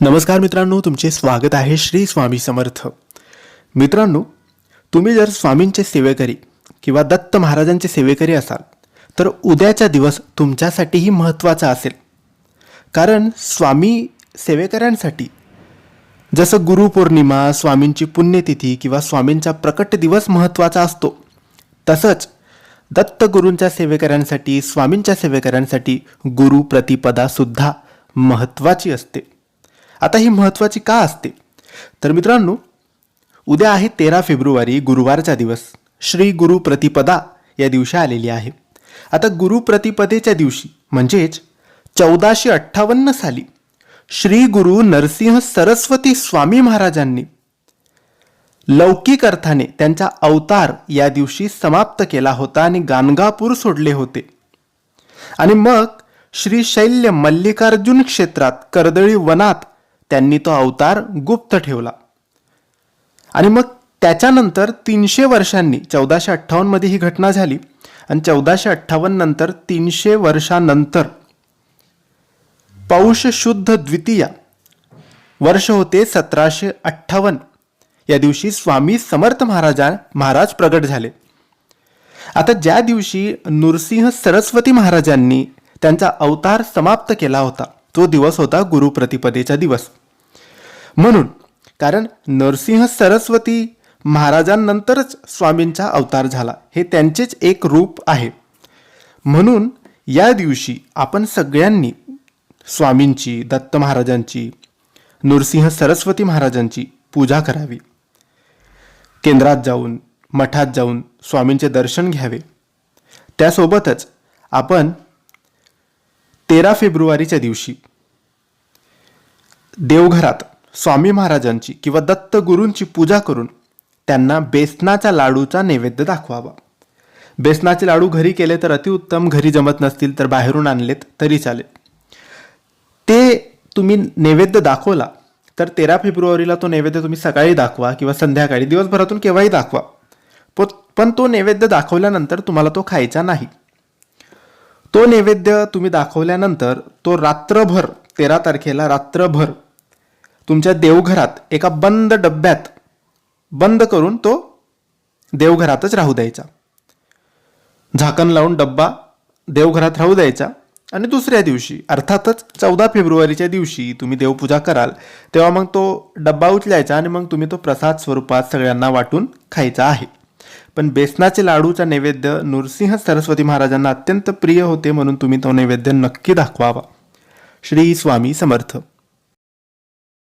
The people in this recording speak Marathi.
नमस्कार मित्रांनो तुमचे स्वागत आहे श्री स्वामी समर्थ. मित्रांनो तुम्ही जर स्वामींचे सेवेकरी किंवा दत्त महाराजांचे सेवेकरी असाल तर उद्याचा दिवस तुमच्यासाठीही महत्त्वाचा असेल. कारण स्वामी सेवेकऱ्यांसाठी जसं गुरुपौर्णिमा स्वामींची पुण्यतिथी किंवा स्वामींचा प्रकट दिवस महत्त्वाचा असतो तसंच दत्तगुरूंच्या सेवेकऱ्यांसाठी स्वामींच्या सेवेकऱ्यांसाठी गुरु प्रतिपदासुद्धा महत्त्वाची असते. आता ही महत्त्वाची का असते? तर मित्रांनो उद्या आहे तेरा फेब्रुवारी गुरुवारचा दिवस. श्री गुरु प्रतिपदा या दिवशी आलेली आहे. आता गुरु प्रतिपदेच्या दिवशी म्हणजेच चौदाशे अठ्ठावन्न साली श्री गुरु नरसिंह सरस्वती स्वामी महाराजांनी लौकिक अर्थाने त्यांचा अवतार या दिवशी समाप्त केला होता आणि गाणगापूर सोडले होते. आणि मग श्री शैल्य मल्लिकार्जुन क्षेत्रात कर्दळी वनात त्यांनी तो अवतार गुप्त ठेवला. आणि मग त्याच्यानंतर तीनशे वर्षांनी चौदाशे अठ्ठावन्नमध्ये ही घटना झाली आणि चौदाशे अठ्ठावन्न नंतर तीनशे वर्षानंतर पौष शुद्ध द्वितीया वर्ष होते सतराशे अठ्ठावन्न. या दिवशी स्वामी समर्थ महाराजा महाराज प्रगट झाले. आता ज्या दिवशी नृसिंह सरस्वती महाराजांनी त्यांचा अवतार समाप्त केला होता तो दिवस होता गुरुप्रतिपदेचा दिवस. म्हणून कारण नरसिंह सरस्वती महाराजांनंतरच स्वामींचा अवतार झाला. हे त्यांचेच एक रूप आहे. म्हणून या दिवशी आपण सगळ्यांनी स्वामींची दत्त महाराजांची नृसिंह सरस्वती महाराजांची पूजा करावी. केंद्रात जाऊन मठात जाऊन स्वामींचे दर्शन घ्यावे. त्यासोबतच आपण तेरा फेब्रुवारीच्या दिवशी देवघरात स्वामी महाराजांची किंवा दत्तगुरूंची पूजा करून त्यांना बेसनाच्या लाडूचा नैवेद्य दाखवावा. बेसनाचे लाडू घरी केले तर अतिउत्तम घरी जमत नसतील तर बाहेरून आणलेत तरी चालेल. ते तुम्ही नैवेद्य दाखवला तर तेरा फेब्रुवारीला तो नैवेद्य तुम्ही सकाळी दाखवा किंवा संध्याकाळी दिवसभरातून केव्हाही दाखवा. प- पण तो नैवेद्य दाखवल्यानंतर तुम्हाला तो खायचा नाही. तो नैवेद्य तुम्ही दाखवल्यानंतर तो रात्रभर तेरा तारखेला रात्रभर तुमच्या देवघरात एका बंद डब्यात बंद करून तो देवघरातच राहू द्यायचा. झाकण लावून डब्बा देवघरात राहू द्यायचा. आणि दुसऱ्या दिवशी अर्थातच चौदा फेब्रुवारीच्या दिवशी तुम्ही देवपूजा कराल तेव्हा मग तो डब्बा उचलायचा आणि मग तुम्ही तो प्रसाद स्वरूपात सगळ्यांना वाटून खायचा आहे. पण बेसनाचे लाडूचा नैवेद्य नृसिंह सरस्वती महाराजांना अत्यंत प्रिय होते म्हणून तुम्ही तो नैवेद्य नक्की दाखवावा. श्री स्वामी समर्थ.